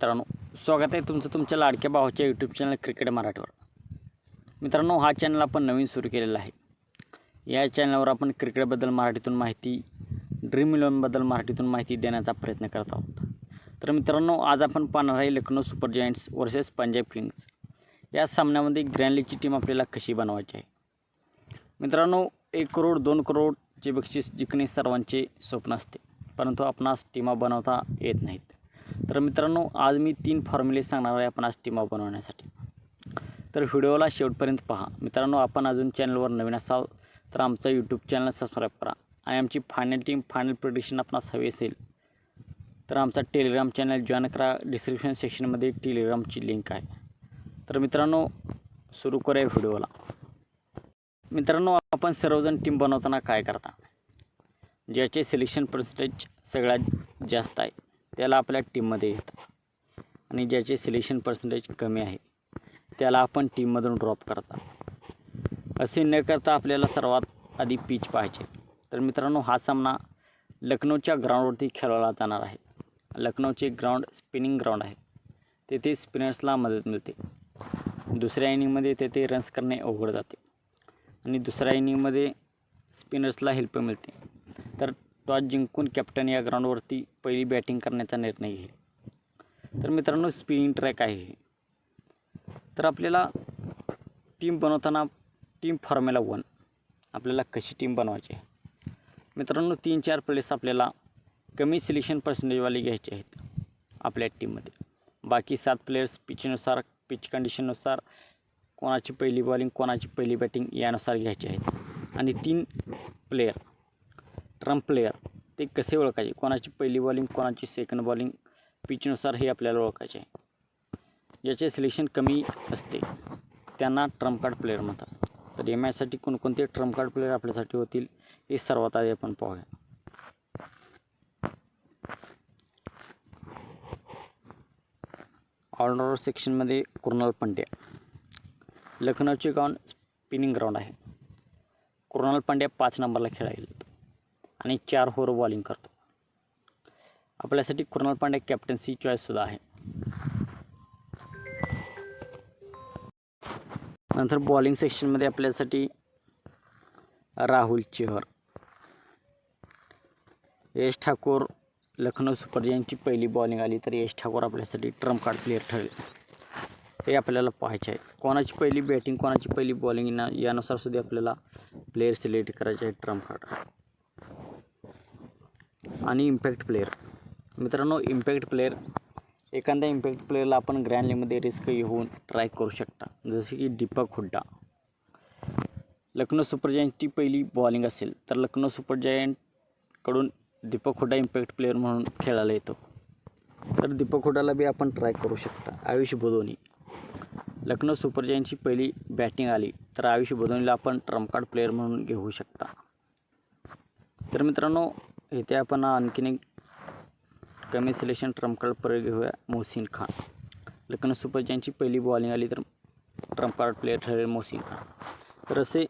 मित्रांनो स्वागत आहे तुमचं तुमच्या लाडक्या भावाच्या यूट्यूब चॅनल क्रिकेट मराठीवर. मित्रांनो हा चॅनल आपण नवीन सुरू केलेला आहे. या चॅनलवर आपण क्रिकेटबद्दल मराठीतून माहिती ड्रीम इलेवनबद्दल मराठीतून माहिती देण्याचा प्रयत्न करत आहोत. तर मित्रांनो आज आपण पाहणार आहे Lucknow Super Giants versus Punjab Kings या सामन्यामध्ये ग्रँड लीगची टीम आपल्याला कशी बनवायची आहे? मित्रांनो एक करोड दोन करोडचे बक्षीस जिंकणे सर्वांचे स्वप्न असते. परंतु आपणास टीमा बनवता येत नाहीत. तर मित्रांनो आज मी तीन फॉर्म्युले सांगणार आहे आपण आज टीमा बनवण्यासाठी. तर व्हिडिओला शेवटपर्यंत पहा. मित्रांनो आपण अजून चॅनलवर नवीन असाल तर आमचा यूट्यूब चॅनल सबस्क्राईब करा. आणि आमची फायनल टीम फायनल प्रोडिक्शन आपणास हवी असेल तर आमचा टेलिग्राम चॅनल जॉईन करा. डिस्क्रिप्शन सेक्शनमध्ये टेलिग्रामची लिंक आहे. तर मित्रांनो सुरू करूया व्हिडिओला. मित्रांनो आपण सर्वजण टीम बनवताना काय करता? ज्याचे सिलेक्शन पर्सेंटेज सगळ्यात जास्त आहे. त्याला आपल्या टीममध्ये येतं आणि ज्याचे सिलेक्शन पर्सेंटेज कमी आहे त्याला आपण टीममधून ड्रॉप करता. असे न करता आपल्याला सर्वात आधी पिच पाहिजे तर मित्रांनो हा सामना लखनौच्या ग्राउंडवरती खेळवला जाणार आहे. लखनौचे ग्राउंड स्पिनिंग ग्राउंड आहे. तेथे स्पिनर्सला मदत मिळते. दुसऱ्या इनिंगमध्ये तेथे रन्स करणे अवघड जाते. आणि दुसऱ्या इनिंगमध्ये स्पिनर्सला हेल्प मिळते. टॉस जिंकून कॅप्टन या ग्राउंडवरती पहिली बॅटिंग करण्याचा निर्णय घेईल. तर मित्रांनो स्पिनिंग ट्रॅक आहे तर आपल्याला टीम बनवताना टीम फॉर्म्युला वन आपल्याला कशी टीम बनवायची आहे? मित्रांनो तीन चार प्लेयर्स आपल्याला कमी सिलेक्शन पर्सेंटेजवाले घ्यायचे आहेत आपल्या टीममध्ये बाकी सात प्लेयर्स पिचनुसार पिच कंडिशननुसार कोणाची पहिली बॉलिंग कोणाची पहिली बॅटिंग यानुसार घ्यायची आहेत. आणि तीन प्लेयर ट्रम्प प्लेयर ते कसे ओळखायचे? कोणाची पहिली बॉलिंग कोणाची सेकंड बॉलिंग पिचनुसार हे आपल्याला ओळखायचे आहे. ज्याचे सिलेक्शन कमी असते त्यांना ट्रम्प कार्ड प्लेयर म्हणतात. तर एम आयसाठी कोणकोणते ट्रम्प कार्ड प्लेयर आपल्यासाठी होतील हे सर्वात आधी आपण पाहूया. ऑलराऊंडर सेक्शनमध्ये कुर्नाल पंड्या. लखनौचे ग्राउंड स्पिनिंग ग्राउंड आहे. कृणाल पांड्या पाच नंबरला खेळायला येतो आणि चार ओव्हर बॉलिंग करतो. आपल्यासाठी कृणाल पांड्या कॅप्टन्सी चॉईससुद्धा आहे. नंतर बॉलिंग सेक्शनमध्ये आपल्यासाठी राहुल चेहर. यश ठाकूर लखनौ सुपर जायंटची पहिली बॉलिंग आली तर यश ठाकूर आपल्यासाठी ट्रम्प कार्ड प्लेअर ठरेल. हे आपल्याला पाहायचे आहे. कोणाची पहिली बॅटिंग कोणाची पहिली बॉलिंग ना यानुसार सुद्धा आपल्याला प्लेयर सिलेक्ट करायचे आहे ट्रम्प कार्ड आणि इम्पॅक्ट प्लेअर मित्रांनो इम्पॅक्ट प्लेअर एखाद्या इम्पॅक्ट प्लेअरला आपण ग्रँडलीमध्ये रिस्क घेऊन ट्राय करू शकता. जसे की दीपक हुड्डा. लखनौ सुपर जायंटची पहिली बॉलिंग असेल तर लखनौ सुपर जायंटकडून दीपक हुड्डा इम्पॅक्ट प्लेअर म्हणून खेळायला येतो. तर दीपक हुड्डाला बी आपण ट्राय करू शकता. आयुष बोधोनी. लखनौ सुपर जायंटची पहिली बॅटिंग आली तर आयुष बोधोनीला आपण ट्रम्प कार्ड प्लेअर म्हणून घेऊ शकता. तर मित्रांनो इथे आपण आणखीन एक कमी सिलेक्शन ट्रम्पकार्ड प्रयोग घेऊया मोहसिन खान. लखनौ सुपर जायंटची पहिली बॉलिंग आली तर ट्रम्प कार्ड प्लेअर ठरेल मोहसिन खान. तर असे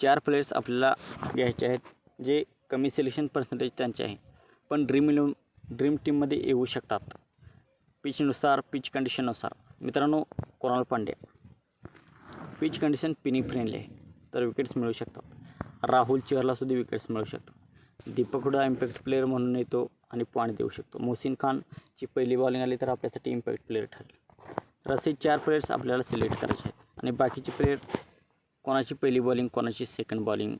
चार प्लेयर्स आपल्याला घ्यायचे आहेत जे कमी सिलेक्शन पर्सेंटेज त्यांचे आहे. पण ड्रीम इलेवन ड्रीम टीममध्ये येऊ शकतात. पिचनुसार पिच कंडिशननुसार मित्रांनो कोणाल पांड्या. पिच कंडिशन पिनी फ्रेंडली आहे. तर विकेट्स मिळू शकतात. राहुल चेहरलासुद्धा विकेट्स मिळू शकतात. दीपक हुडा इम्पॅक्ट प्लेअर म्हणून येतो आणि पॉईंट देऊ शकतो. मोहसिन खानची पहिली बॉलिंग आली तर आपल्यासाठी इम्पॅक्ट प्लेअर ठरेल. तर असे चार प्लेयर्स आपल्याला सिलेक्ट करायचे आहेत. आणि बाकीचे प्लेयर कोणाची पहिली बॉलिंग कोणाची सेकंड बॉलिंग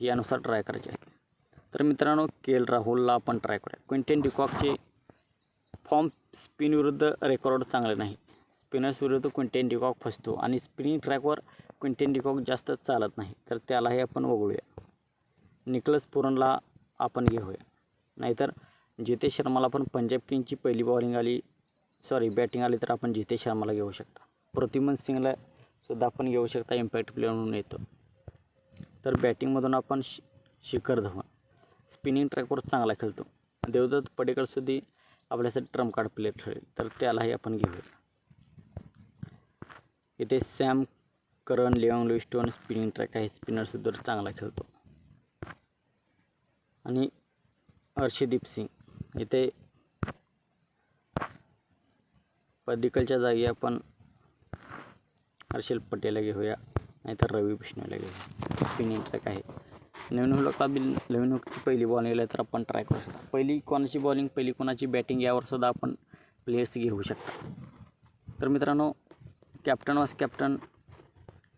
यानुसार ट्राय करायचे आहेत. तर मित्रांनो के एल राहुलला आपण ट्राय करूया. क्विंटेन डिकॉकचे फॉर्म स्पिन विरुद्ध रेकॉर्ड चांगले नाही. स्पिनर्स विरुद्ध क्विंटेन डिकॉक फसतो. आणि स्पिनिंग ट्रॅकवर क्विंटेन डिकॉक जास्त चालत नाही. तर त्यालाही आपण वगळूया. निकलस पुरणला आपण घेऊया. नाहीतर जितेश शर्माला पण पंजाब किंगची पहिली बॉलिंग आली सॉरी बॅटिंग आली तर आपण जितेश शर्माला घेऊ शकता. प्रतिमन सिंगला सुद्धा आपण घेऊ शकता इम्पॅक्ट प्लेअर म्हणून येतो. तर बॅटिंगमधून आपण शि शिखर धवन. स्पिनिंग ट्रॅकवर चांगला खेळतो. देवदत्त पडेकरसुद्धा आपल्यासाठी ट्रम्प कार्ड प्लेअर ठरेल. तर त्यालाही आपण घेऊया. इथे Sam Curran Liam Livingstone spinning track आहे. स्पिनरसुद्धा चांगला खेळतो. आणि हर्षदीप सिंग. इथे पदिकलच्या जागी आपण हर्षल पटेलला घेऊया नाहीतर रवी बिष्णूला घेऊया. स्पिनिंग ट्रॅक आहे. नवीन हुलकला बी नवीन हुकची पहिली बॉलिंग आली तर आपण ट्राय करू शकता. पहिली कोणाची बॉलिंग पहिली कोणाची बॅटिंग यावर सुद्धा आपण प्लेयर्स घेऊ शकता. तर मित्रांनो कॅप्टन वास कॅप्टन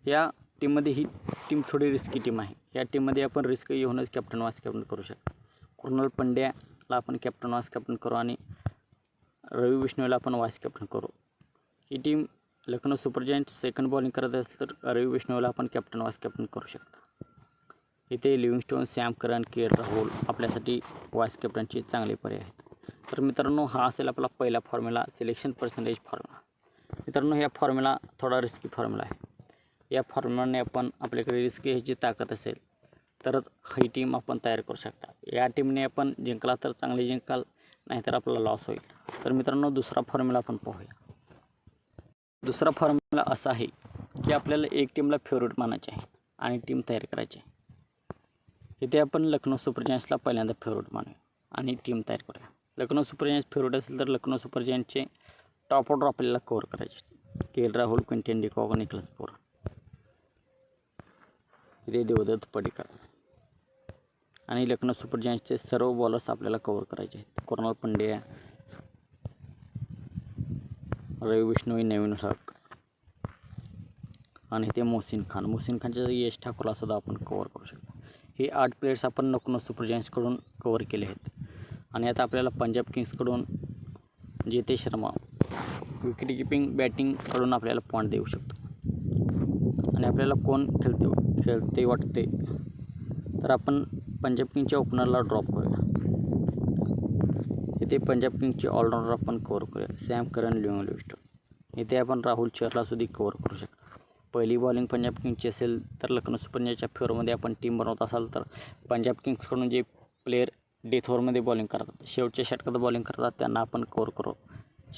या टीममध्ये ही टीम थोडी रिस्की टीम आहे. या टीममध्ये आपण रिस्क घेऊनच कॅप्टन वास कॅप्टन करू शकतो. कृणाल पंड्याला आपण कॅप्टन वास कॅप्टन करू आणि रवी विष्णूला आपण वाईस कॅप्टन करू. ही team Lucknow Super Giant second bowling करत असेल तर रवी विष्णूला आपण कॅप्टन वाईस कॅप्टन करू शकता. इथे Livingstone Sam Curran K Rahul आपल्यासाठी वाईस कॅप्टनचे चांगले पर्याय आहेत. तर मित्रांनो हा असेल आपला पहिला फॉर्म्युला सिलेक्शन पर्सेंटेज फॉर्म्युला मित्रांनो ह्या फॉर्म्युला थोडा रिस्की फॉर्म्युला आहे. या फॉर्म्युलाने आपण आपल्याकडे रिस्क घ्यायची ताकद असेल तरच ही टीम आपण तयार करू शकता. या टीमने आपण जिंकला तर चांगली जिंकाल नाहीतर आपला लॉस होईल. तर मित्रांनो दुसरा फॉर्म्युला आपण पाहूया. दुसरा फॉर्म्युला असा आहे की आपल्याला एक टीमला फेवरेट मानायचे आहे आणि टीम तयार करायची आहे. इथे आपण लखनौ सुपर जायंट्सला पहिल्यांदा फेवरेट मानूया आणि टीम तयार करूया. लखनौ सुपर जायंट्स फेवरेट असेल तर लखनौ सुपर जायंट्सचे टॉप ऑर्डर आपल्याला कवर करायचे K L Rahul Quinton de Kock Nicholas Pooran. इथे देवदत्त पडिकर. आणि लखनौ सुपर जायंट्सचे सर्व बॉलर्स आपल्याला कवर करायचे आहेत. कुणाल पंड्या रवी विष्णू नवीन हक आणि ते मोहसिन खान. मोहसिन खानच्या यश ठाकूरला सुद्धा आपण कवर करू शकतो. हे आठ प्लेयर्स आपण लखनौ सुपर जायंट्सकडून कवर केले आहेत. आणि आता आपल्याला पंजाब किंग्सकडून जेते शर्मा विकेट किपिंग बॅटिंगकडून आपल्याला पॉईंट देऊ शकतो. आणि आपल्याला कोण खेळते? खेळते वाटते. तर आपण पंजाब किंगच्या ओपनरला ड्रॉप करूया. इथे पंजाब किंगचे ऑलराऊंडर आपण कवर करूया. सॅम करन लिओन लिव्हिस्टन इथे आपण राहुल चहरला सुद्धा कवर करू शकतो. पहिली बॉलिंग पंजाब किंगची असेल तर लखनौ सुपरच्या फेवरमध्ये आपण टीम बनवत असाल तर पंजाब किंग्सकडून जे प्लेयर डेथ ओव्हरमध्ये बॉलिंग करतात शेवटच्या षटकात बॉलिंग करतात त्यांना आपण कवर करू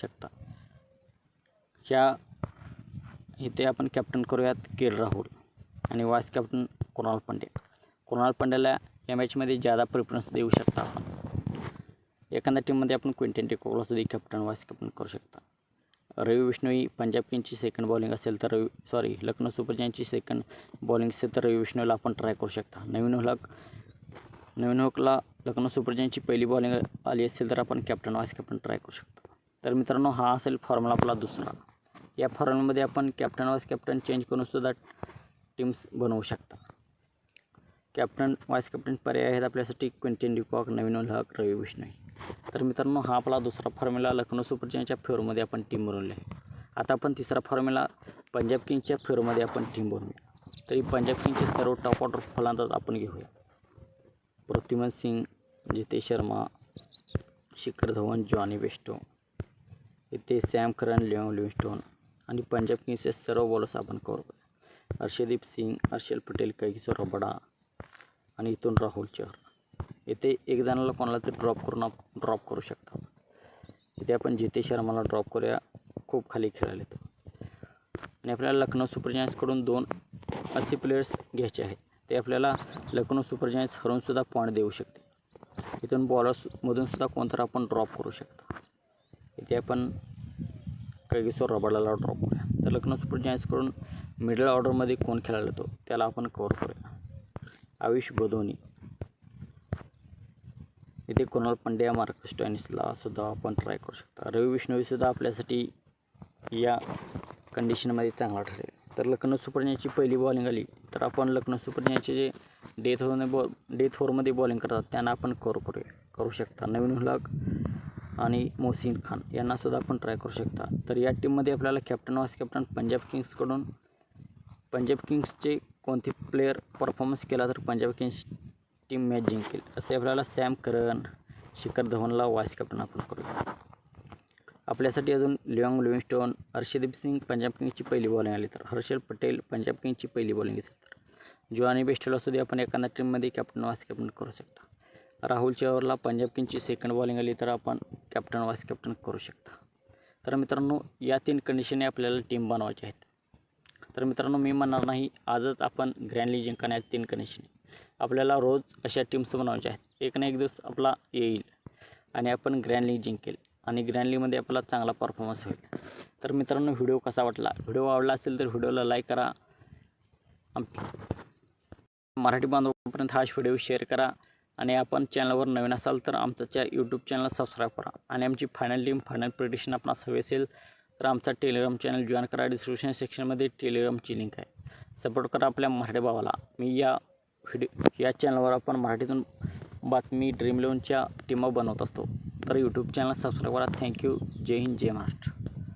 शकता. ह्या इथे आपण कॅप्टन करूयात के राहुल. आणि वाईस कॅप्टन कुणाल पांडे. कुणाल पांड्याला या मॅचमध्ये ज्यादा प्रिफरन्स देऊ शकता आपण. एखाद्या टीममध्ये आपण क्विंटन टेकोला सुद्धा कॅप्टन वाईस कॅप्टन करू शकता. रवी विष्णूई पंजाब किंगची सेकंड बॉलिंग असेल तर रवी सॉरी लखनौ सुपर जायंटची सेकंड बॉलिंग असेल तर रवी विष्णूला आपण ट्राय करू शकता. नवीन हुलक नवीन हुकला लखनौ सुपर जायंटची पहिली बॉलिंग आली असेल तर आपण कॅप्टन वाईस कॅप्टन ट्राय करू शकतो. तर मित्रांनो हा असेल फॉर्म्युला आपला दुसरा. या फॉर्म्युलामध्ये आपण कॅप्टन वाईस कॅप्टन चेंज करून सुद्धा टीम्स बनवू शकता. कॅप्टन वाईस कॅप्टन पर्याय आहेत आपल्यासाठी. Quinton de Kock Naveen ul Haq Ravi Bishnoi तर मित्रांनो हा आपला दुसरा फॉर्म्युला लखनौ सुपर जायंटच्या फेवरमध्ये आपण टीम बनवली आहे आता आपण तिसरा फॉर्म्युला पंजाब किंगच्या फेवरमध्ये आपण टीम बनवूया. तरी पंजाब किंगचे सर्व टॉप ऑर्डर फलंदाज आपण घेऊया. पृथ्वीमन सिंग जितेश शर्मा शिखर धवन जॉनी बेस्टो. इथे सॅम करन लिओ लिव्हिस्टोन आणि पंजाब किंग्सचे सर्व बॉलर्स आपण कवर हर्षदीप सिंग हर्षल पटेल कैकिशोर रबडा आणि इथून राहुल चहर. येथे एक जणाला कोणाला तरी ड्रॉप करून ड्रॉप करू शकता इथे आपण जिते शर्माला ड्रॉप करूया. खूप खाली खेळायला येतो. आणि आपल्याला लखनौ सुपर जायंट्सकडून दोन असे प्लेयर्स घ्यायचे आहेत. ते आपल्याला लखनौ सुपर जायंट्स हरवूनसुद्धा पॉईंट देऊ शकते इथून बॉलर्समधूनसुद्धा सुद्धा आपण ड्रॉप करू शकता. इथे आपण कैगिसोर रबडाला ड्रॉप करूया. तर लखनौ सुपर जायंट्सकडून मिडल ऑर्डरमध्ये कोण खेळायला येतो त्याला आपण कवर करूया. आयुष बदोनी इथे कुणाल पंड्या मार्कस स्टॉनिसला सुद्धा आपण ट्राय करू शकता. रवी विष्णूसुद्धा आपल्यासाठी या कंडिशनमध्ये चांगला ठरेल. तर लखनौ सुपर पहिली बॉलिंग आली तर आपण लखनौ सुपर जे डेथ ओव्हरने बॉ डेथ ओव्हरमध्ये बॉलिंग करतात त्यांना आपण कवर करूया करू शकता. नवीन हुलाक आणि मोहसिन खान यांनासुद्धा आपण ट्राय करू शकता. तर या टीममध्ये आपल्याला कॅप्टन वाईस कॅप्टन पंजाब किंग्सकडून पंजाब किंग्सचे कोणते प्लेयर परफॉर्मन्स केला तर पंजाब किंग्स टीम मॅच जिंकेल? असे आपल्याला सॅम करन शिखर धवनला वाईस कॅप्टन आपण करूया. आपल्यासाठी अजून लिओंग लिव्हिंगस्टोन हर्षदीप सिंग पंजाब किंग्सची पहिली बॉलिंग आली तर. हर्षल पटेल पंजाब किंग्सची पहिली बॉलिंग असेल तर. जोआनी बेस्टला सुद्धा आपण एखाद्या टीममध्ये कॅप्टन वाईस कॅप्टन करू शकता. राहुल चहरला पंजाब किंगची सेकंड बॉलिंग आली तर आपण कॅप्टन वाईस कॅप्टन करू शकता. तर मित्रांनो या तीन कंडिशने आपल्याला टीम बनवायची आहेत. तर मित्रांनो मी म्हणणार नाही आजच आपण ग्रँडली जिंकण्यात तीन कनेक्शन आपल्याला रोज अशा टीम्स बनवायच्या आहेत. एक ना एक दिवस आपला येईल आणि आपण ग्रँडली जिंकेल आणि ग्रँडलीमध्ये आपला चांगला परफॉर्मन्स होईल. तर मित्रांनो व्हिडिओ कसा वाटला? व्हिडिओ आवडला असेल तर व्हिडिओला लाईक करा. आम- मराठी बांधवापर्यंत हा व्हिडिओ शेअर करा. आणि आपण चॅनलवर नवीन असाल तर आमचं यूट्यूब चॅनल सबस्क्राईब करा. आणि आमची फायनल टीम फायनल प्रिडिशन आपणास हवी असेल तर आमचा टेलिग्राम चॅनल जॉईन करा डिस्क्रिप्शन सेक्शनमध्ये टेलिग्रामची लिंक आहे. सपोर्ट करा आपल्या मराठी भावाला. मी या व्हिडिओ या चॅनलवर आपण मराठीतून बातमी ड्रीम लोनच्या टीमा बनवत असतो. तर यूट्यूब चॅनल सबस्क्राईब करा. थँक्यू जय हिंद जय महाराष्ट्र.